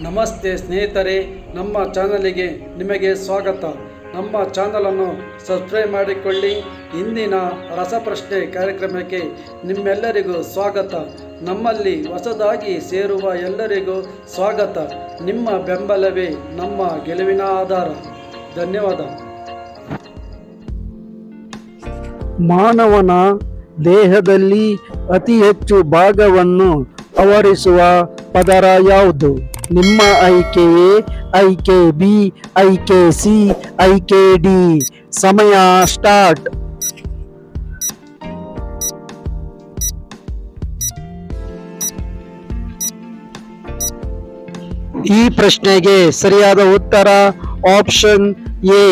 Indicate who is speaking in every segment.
Speaker 1: ನಮಸ್ತೆ ಸ್ನೇಹಿತರೆ, ನಮ್ಮ ಚಾನಲಿಗೆ ನಿಮಗೆ ಸ್ವಾಗತ. ನಮ್ಮ ಚಾನಲನ್ನು ಸಬ್ಸ್ಕ್ರೈಬ್ ಮಾಡಿಕೊಳ್ಳಿ. ಇಂದಿನ ರಸಪ್ರಶ್ನೆ ಕಾರ್ಯಕ್ರಮಕ್ಕೆ ನಿಮ್ಮೆಲ್ಲರಿಗೂ ಸ್ವಾಗತ. ನಮ್ಮಲ್ಲಿ ಹೊಸದಾಗಿ ಸೇರುವ ಎಲ್ಲರಿಗೂ ಸ್ವಾಗತ. ನಿಮ್ಮ ಬೆಂಬಲವೇ ನಮ್ಮ ಗೆಲುವಿನ ಆಧಾರ. ಧನ್ಯವಾದ. ಮಾನವನ ದೇಹದಲ್ಲಿ ಅತಿ ಹೆಚ್ಚು ಭಾಗವನ್ನು ಆವರಿಸುವ ಪದರ ಯಾವುದು? ನಿಮ್ಮ ಆಯ್ಕೆ ಎ, ಆಯ್ಕೆ ಬಿ, ಆಯ್ಕೆ ಸಿ, ಆಯ್ಕೆ ಡಿ. ಸಮಯ ಸ್ಟಾರ್ಟ್. ಈ ಪ್ರಶ್ನೆಗೆ ಸರಿಯಾದ ಉತ್ತರ ಆಪ್ಷನ್ ಎ.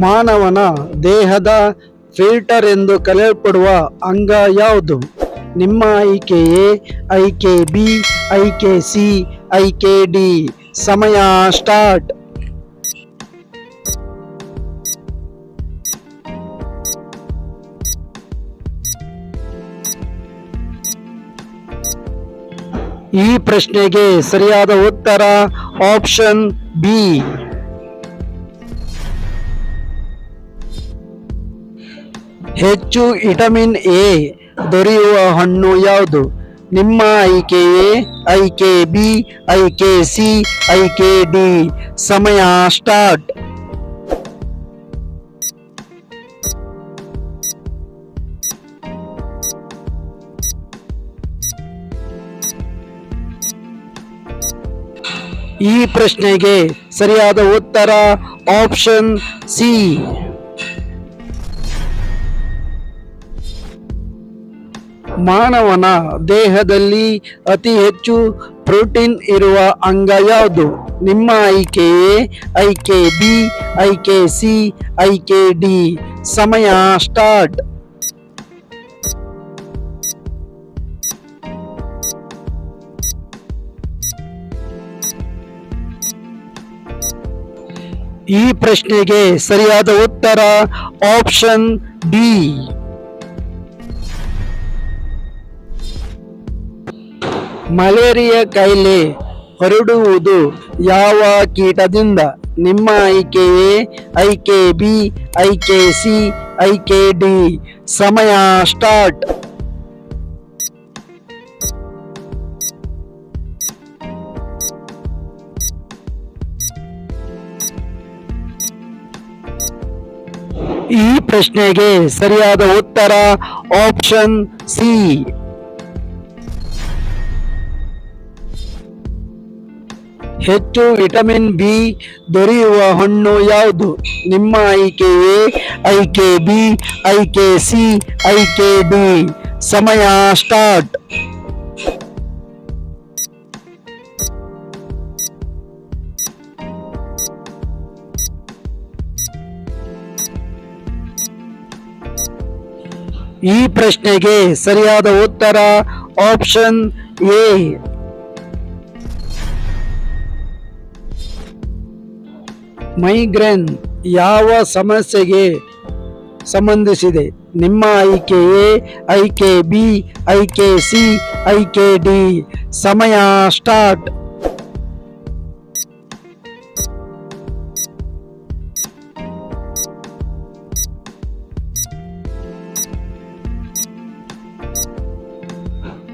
Speaker 1: ಮಾನವನ ದೇಹದ ಫಿಲ್ಟರ್ ಎಂದು ಕರೆಯಲ್ಪಡುವ ಅಂಗ ಯಾವುದು? ನಿಮ್ಮ ಆಯ್ಕೆ ಎ ಐಕೆ ಬಿ ಐಕೆ ಸಿ ಐಕೆ ಡಿ ಸಮಯ ಸ್ಟಾರ್ಟ್. ಈ ಪ್ರಶ್ನೆಗೆ ಸರಿಯಾದ ಉತ್ತರ ಆಪ್ಷನ್ ಬಿ. ಹೆಚ್ಚು ವಿಟಮಿನ್ ಎ ದೊರೆಯುವ ಹಣ್ಣು ಯಾವುದು? ನಿಮ್ಮ ಆಯ್ಕೆ ಎ ಐಕೆ ಬಿ ಐಕೆ ಸಿ ಐಕೆ ಡಿ ಸಮಯ ಸ್ಟಾರ್ಟ್. ಈ ಪ್ರಶ್ನೆಗೆ ಸರಿಯಾದ ಉತ್ತರ ಆಪ್ಷನ್ ಸಿ. ಮಾನವನ ದೇಹದಲ್ಲಿ ಅತಿ ಹೆಚ್ಚು ಪ್ರೋಟೀನ್ ಇರುವ ಅಂಗ ಯಾವುದು? ನಿಮ್ಮ ಆಯ್ಕೆ ಎ ಐಕೆ ಬಿ ಐಕೆ ಸಿ ಐಕೆ ಡಿ ಸಮಯ ಸ್ಟಾರ್ಟ್. ಈ ಪ್ರಶ್ನೆಗೆ ಸರಿಯಾದ ಉತ್ತರ ಆಪ್ಷನ್ ಡಿ. ಮಲೇರಿಯಾ ಕಾಯಿಲೆ ಹರಡುವುದು ಯಾವ ಕೀಟದಿಂದ? ನಿಮ್ಮ ಐಕೆ ಎ ಐಕೆ ಬಿ ಐಕೆ ಸಿ ಐಕೆ ಡಿ ಸಮಯ ಸ್ಟಾರ್ಟ್. ಈ ಪ್ರಶ್ನೆಗೆ ಸರಿಯಾದ ಉತ್ತರ ಆಪ್ಷನ್ ಸಿ. ಹೆಚ್ಚು ವಿಟಮಿನ್ ಬಿ ದೊರೆಯುವ ಹಣ್ಣು ಯಾವುದು? ನಿಮ್ಮ ಆಯ್ಕೆ ಎ ಐಕೆ ಬಿ ಐಕೆ ಸಿ ಐಕೆ ಡಿ ಸಮಯ ಸ್ಟಾರ್ಟ್. ಈ ಪ್ರಶ್ನೆಗೆ ಸರಿಯಾದ ಉತ್ತರ ಆಪ್ಷನ್ ಎ. ಮೈಗ್ರೇನ್ ಯಾವ ಸಮಸ್ಯೆಗೆ ಸಂಬಂಧಿಸಿದೆ? ನಿಮ್ಮ ಆಯ್ಕೆ ಎ ಐಕೆ ಬಿ ಐಕೆ ಸಿ ಐಕೆ ಡಿ. ಸಮಯ ಸ್ಟಾರ್ಟ್.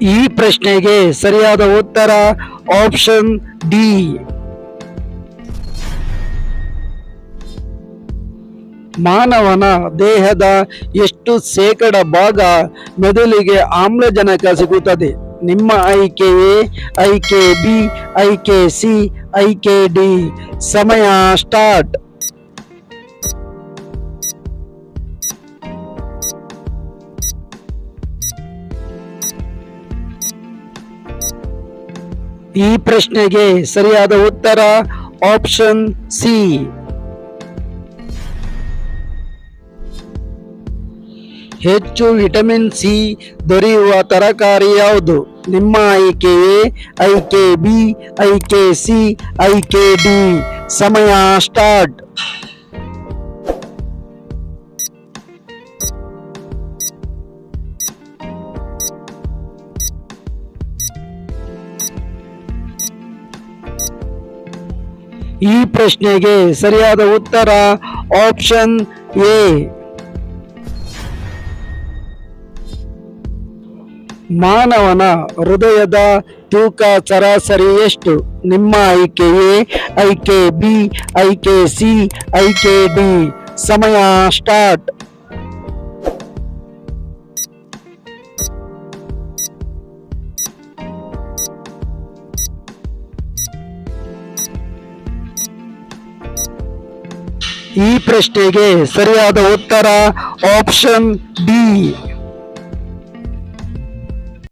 Speaker 1: ಈ ಪ್ರಶ್ನೆಗೆ ಸರಿಯಾದ ಉತ್ತರ ಆಪ್ಷನ್ ಡಿ. ಮಾನವನ ದೇಹದ ಎಷ್ಟು ಶೇಕಡ ಭಾಗ ಮೆದುಳಿಗೆ ಆಮ್ಲಜನಕ ಸಿಗುತ್ತದೆ? ನಿಮ್ಮ ಆಯ್ಕೆ ಎ ಐಕೆ ಬಿ ಐಕೆ ಸಿ ಐಕೆ ಡಿ. ಸಮಯ ಸ್ಟಾರ್ಟ್. ಈ ಪ್ರಶ್ನೆಗೆ ಸರಿಯಾದ ಉತ್ತರ ಆಪ್ಷನ್ ಸಿ. ಹೆಚ್ಚು ವಿಟಮಿನ್ ಸಿ ದೊರೆಯುವ ತರಕಾರಿ ಯಾವುದು? ನಿಮ್ಮ ಆಯ್ಕೆಯೇ ಐಕೆ ಬಿ ಐಕೆ ಸಿ ಐಕೆ ಡಿ. ಸಮಯ ಸ್ಟಾರ್ಟ್. ಈ ಪ್ರಶ್ನೆಗೆ ಸರಿಯಾದ ಉತ್ತರ ಆಪ್ಷನ್ ಎ. ಮಾನವನ ಹೃದಯದ ತೂಕ ಸರಾಸರಿ ಎಷ್ಟು? ನಿಮ್ಮ ಆಯ್ಕೆ ಎ ಆಯ್ಕೆ ಬಿ, ಆಯ್ಕೆ ಸಿ, ಆಯ್ಕೆ ಡಿ. ಸಮಯ ಸ್ಟಾರ್ಟ್. ಈ ಪ್ರಶ್ನೆಗೆ ಸರಿಯಾದ ಉತ್ತರ ಆಪ್ಷನ್ ಡಿ.